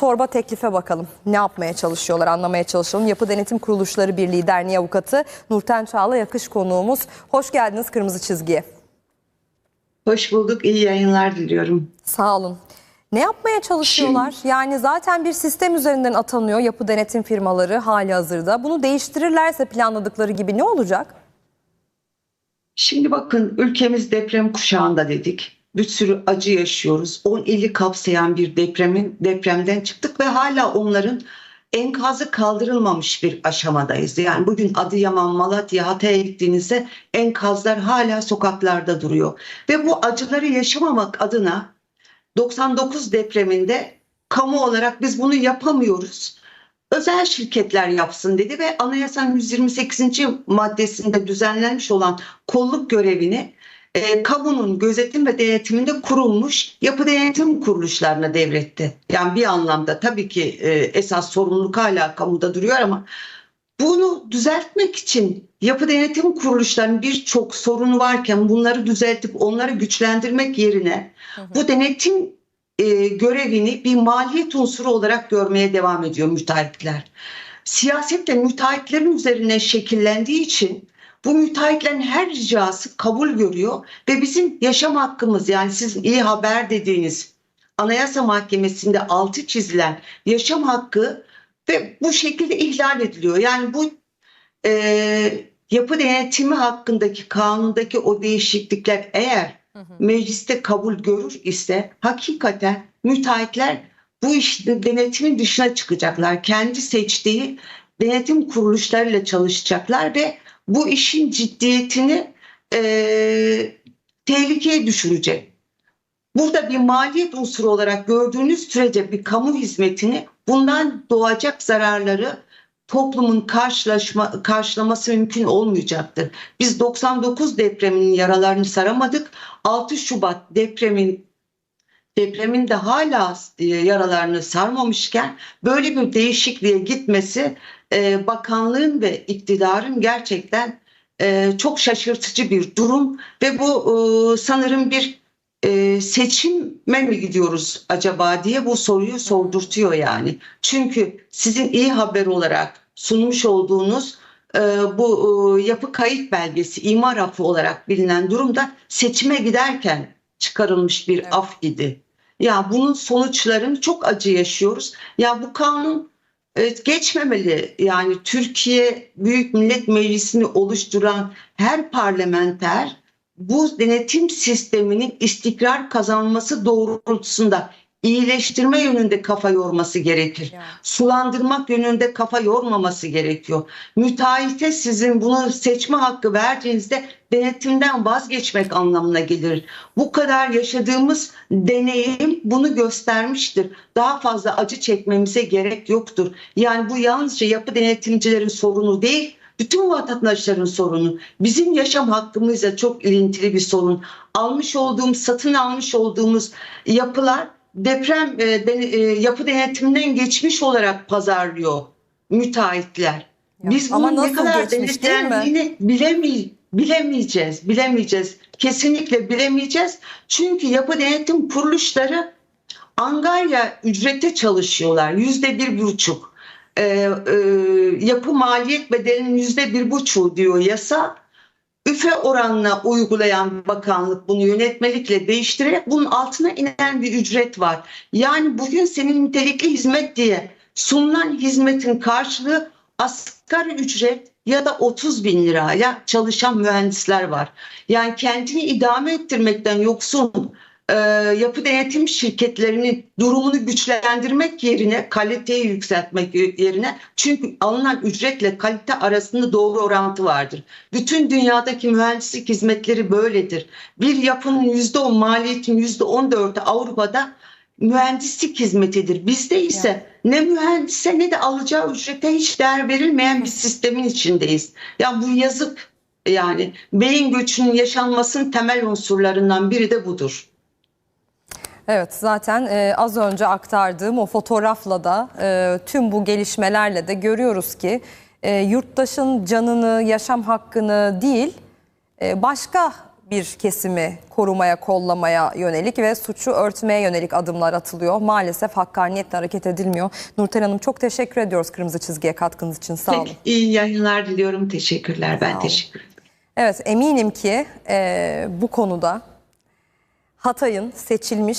torba teklife bakalım. Ne yapmaya çalışıyorlar anlamaya çalışalım. Yapı Denetim Kuruluşları Birliği Derneği Avukatı Nurten Çağla Yakış konuğumuz. Hoş geldiniz Kırmızı Çizgi'ye. Hoş bulduk. iyi yayınlar diliyorum. Sağ olun. Ne yapmaya çalışıyorlar? Yani zaten bir sistem üzerinden atanıyor yapı denetim firmaları hali hazırda. Bunu değiştirirlerse planladıkları gibi ne olacak? Şimdi bakın ülkemiz deprem kuşağında dedik. Bir sürü acı yaşıyoruz. 10 ili kapsayan bir depremin depremden çıktık ve hala onların enkazı kaldırılmamış bir aşamadayız. Yani bugün Adıyaman, Malatya, Hatay'a gittiğinizde enkazlar hala sokaklarda duruyor. Ve bu acıları yaşamamak adına 99 depreminde kamu olarak biz bunu yapamıyoruz. Özel şirketler yapsın dedi ve anayasanın 128. maddesinde düzenlenmiş olan kolluk görevini e, kamunun gözetim ve denetiminde kurulmuş yapı denetim kuruluşlarına devretti. Yani bir anlamda tabii ki e, esas sorumluluk hala kamuda duruyor ama bunu düzeltmek için yapı denetim kuruluşlarının birçok sorunu varken bunları düzeltip onları güçlendirmek yerine bu denetim e, görevini bir maliyet unsuru olarak görmeye devam ediyor müteahhitler. Siyasetle müteahhitlerin üzerine şekillendiği için bu müteahhitlerin her ricası kabul görüyor ve bizim yaşam hakkımız yani sizin iyi haber dediğiniz Anayasa Mahkemesi'nde altı çizilen yaşam hakkı ve bu şekilde ihlal ediliyor. Yani bu e, yapı denetimi hakkındaki kanundaki o değişiklikler eğer mecliste kabul görür ise hakikaten müteahhitler bu iş denetimin dışına çıkacaklar. Kendi seçtiği denetim kuruluşlarıyla çalışacaklar ve bu işin ciddiyetini e, tehlikeye düşürecek. Burada bir maliyet unsuru olarak gördüğünüz sürece bir kamu hizmetini bundan doğacak zararları toplumun karşılaşma, karşılaması mümkün olmayacaktır. Biz 99 depreminin yaralarını saramadık. 6 Şubat depremin depremin de hala e, yaralarını sarmamışken böyle bir değişikliğe gitmesi e, bakanlığın ve iktidarın gerçekten e, çok şaşırtıcı bir durum ve bu sanırım bir seçime mi gidiyoruz acaba diye bu soruyu sordurtuyor yani. Çünkü sizin iyi haber olarak sunmuş olduğunuz bu yapı kayıt belgesi imar affı olarak bilinen durumda seçime giderken çıkarılmış bir Evet. af idi. Ya bunun sonuçlarını çok acı yaşıyoruz. Ya bu kanun e, geçmemeli. Yani Türkiye Büyük Millet Meclisi'ni oluşturan her parlamenter bu denetim sisteminin istikrar kazanması doğrultusunda iyileştirme yönünde kafa yorması gerekir. Sulandırmak yönünde kafa yormaması gerekiyor. Müteahhite sizin bunu seçme hakkı verdiğinizde denetimden vazgeçmek anlamına gelir. Bu kadar yaşadığımız deneyim bunu göstermiştir. Daha fazla acı çekmemize gerek yoktur. Yani bu yalnızca yapı denetimcilerin sorunu değil, bütün vatandaşların sorunu. Bizim yaşam hakkımızla çok ilintili bir sorun. Almış olduğumuz, satın almış olduğumuz yapılar deprem e, dene- e, yapı denetiminden geçmiş olarak pazarlıyor müteahhitler. Ya, Biz bunun ne kadar denetlendiğini bilemi bilemeyeceğiz, bilemeyeceğiz. Kesinlikle bilemeyeceğiz. Çünkü yapı denetim kuruluşları angarya ücrete çalışıyorlar. Yüzde bir buçuk. Ee, e, yapı maliyet bedelinin yüzde bir buçuğu diyor yasa. Üfe oranına uygulayan bakanlık bunu yönetmelikle değiştirerek bunun altına inen bir ücret var. Yani bugün senin nitelikli hizmet diye sunulan hizmetin karşılığı asgari ücret ya da 30 bin liraya çalışan mühendisler var. Yani kendini idame ettirmekten yoksun e, yapı denetim şirketlerinin durumunu güçlendirmek yerine kaliteyi yükseltmek yerine çünkü alınan ücretle kalite arasında doğru orantı vardır. Bütün dünyadaki mühendislik hizmetleri böyledir. Bir yapının %10 maliyetin %14'ü Avrupa'da mühendislik hizmetidir. Bizde ise ne mühendise ne de alacağı ücrete hiç değer verilmeyen bir sistemin içindeyiz. Ya bu yazık yani beyin göçünün yaşanmasının temel unsurlarından biri de budur. Evet zaten e, az önce aktardığım o fotoğrafla da e, tüm bu gelişmelerle de görüyoruz ki e, yurttaşın canını, yaşam hakkını değil e, başka bir kesimi korumaya, kollamaya yönelik ve suçu örtmeye yönelik adımlar atılıyor. Maalesef hakkaniyetle hareket edilmiyor. Nurten Hanım çok teşekkür ediyoruz Kırmızı Çizgi'ye katkınız için. Sağ olun. Peki, iyi yayınlar diliyorum. Teşekkürler. Ben olun. teşekkür ederim. Evet eminim ki e, bu konuda Hatay'ın seçilmiş